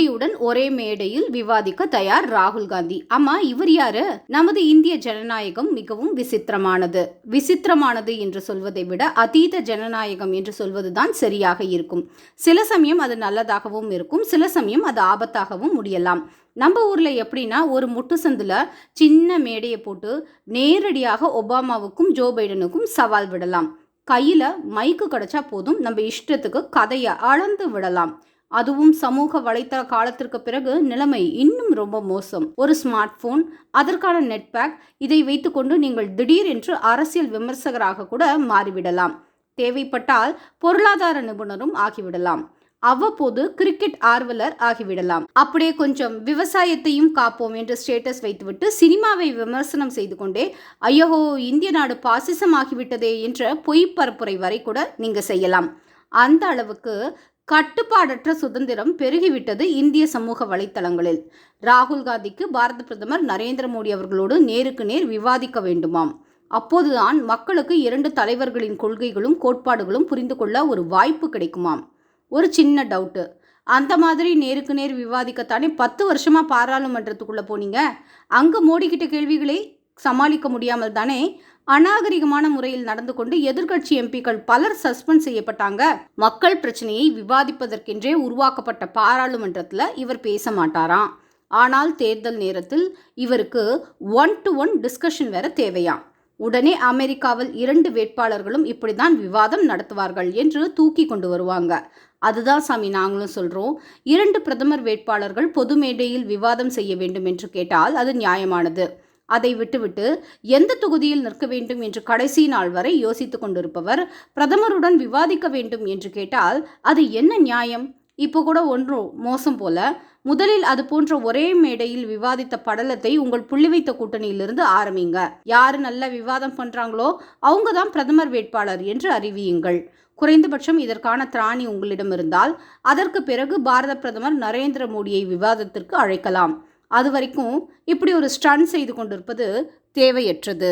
மோடியுடன் ஒரே மேடையில் விவாதிக்க தயார் ராகுல் காந்தி. ஆமா இவர் யாரு? நமது இந்திய ஜனநாயகம் மிகவும் விசித்திரமானது. விசித்திரமானது என்று சொல்வதை விட அதீத ஜனநாயகம் என்று சொல்வதுதான் சரியாக இருக்கும். சில சமயம் அது நல்லதாகவும் இருக்கும் சில சமயம் அது ஆபத்தாகவும் முடியலாம். நம்ம ஊரில் எப்படின்னா ஒரு முட்டு சந்தில் சின்ன மேடையை போட்டு நேரடியாக ஒபாமாவுக்கும் ஜோ பைடனுக்கும் சவால் விடலாம். கையில் மைக்கு கிடச்சா போதும் நம்ம இஷ்டத்துக்கு கதையை அளந்து விடலாம். அதுவும் சமூக வலைத்தள காலத்திற்கு பிறகு நிலைமை இன்னும் ரொம்ப மோசம். ஒரு ஸ்மார்ட் போன் அதற்கான நெட் பேக் இதை வைத்துக்கொண்டு நீங்கள் திடீரென்று அரசியல் விமர்சகராக கூட மாறிவிடலாம். தேவைப்பட்டால் பொருளாதார நிபுணரும் ஆகிவிடலாம். அவ்வப்போது கிரிக்கெட் ஆர்வலர் ஆகிவிடலாம். அப்படியே கொஞ்சம் விவசாயத்தையும் காப்போம் என்று ஸ்டேட்டஸ் வைத்துவிட்டு சினிமாவை விமர்சனம் செய்து கொண்டே ஐயோ இந்திய நாடு பாசிசம் ஆகிவிட்டதே என்ற பொய் பரப்புரை வரை கூட நீங்க செய்யலாம். அந்த அளவுக்கு கட்டுப்பாடற்ற சுதந்திரம் பெருகிவிட்டது இந்திய சமூக வலைத்தளங்களில். ராகுல் காந்திக்கு பாரத பிரதமர் நரேந்திர மோடி அவர்களோடு நேருக்கு நேர் விவாதிக்க வேண்டுமாம். அப்போதுதான் மக்களுக்கு இரண்டு தலைவர்களின் கொள்கைகளும் கோட்பாடுகளும் புரிந்து கொள்ள ஒரு வாய்ப்பு கிடைக்குமாம். ஒரு சின்ன டவுட்டு. அந்த மாதிரி நேருக்கு நேர் விவாதிக்கத்தானே பத்து வருஷமாக பாராளுமன்றத்துக்குள்ளே போனீங்க? அங்கே மோடிக்கிட்ட கேள்விகளே சமாளிக்க முடியாமல் தானே அநாகரிகமான முறையில் நடந்து கொண்டு எதிர்க்கட்சி எம்பிக்கள் பலர் சஸ்பெண்ட் செய்யப்பட்டாங்க. மக்கள் பிரச்சனையை விவாதிப்பதற்கென்றே உருவாக்கப்பட்ட பாராளுமன்றத்தில் இவர் பேச மாட்டாராம். ஆனால் தேர்தல் நேரத்தில் இவருக்கு ஒன் டு ஒன் டிஸ்கஷன் வேற தேவையாம் உடனே அமெரிக்காவில் இரண்டு வேட்பாளர்களும் இப்படிதான் விவாதம் நடத்துவார்கள் என்று தூக்கி கொண்டு வருவாங்க. அதுதான் சாமி நாங்களும் சொல்கிறோம் இரண்டு பிரதமர் வேட்பாளர்கள் பொது மேடையில் விவாதம் செய்ய வேண்டும் என்று கேட்டால் அது நியாயமானது. அதை விட்டுவிட்டு எந்த தொகுதியில் நிற்க வேண்டும் என்று கடைசி நாள் வரை யோசித்துக் கொண்டிருப்பவர் பிரதமருடன் விவாதிக்க வேண்டும் என்று கேட்டால் அது என்ன நியாயம்? இப்போ கூட ஒன்று மோசம் போல. முதலில் அது போன்ற ஒரே மேடையில் விவாதித்த படலத்தை உங்கள் புள்ளி வைத்த கூட்டணியிலிருந்து ஆரம்பிங்க. யாரு நல்ல விவாதம் பண்றாங்களோ அவங்க தான் பிரதமர் வேட்பாளர் என்று அறிவியுங்கள். குறைந்தபட்சம் இதற்கான திராணி உங்களிடம் இருந்தால் அதற்கு பிறகு பாரத பிரதமர் நரேந்திர மோடியை விவாதத்திற்கு அழைக்கலாம். அது வரைக்கும் இப்படி ஒரு ஸ்டன் செய்து கொண்டிருப்பது தேவையற்றது.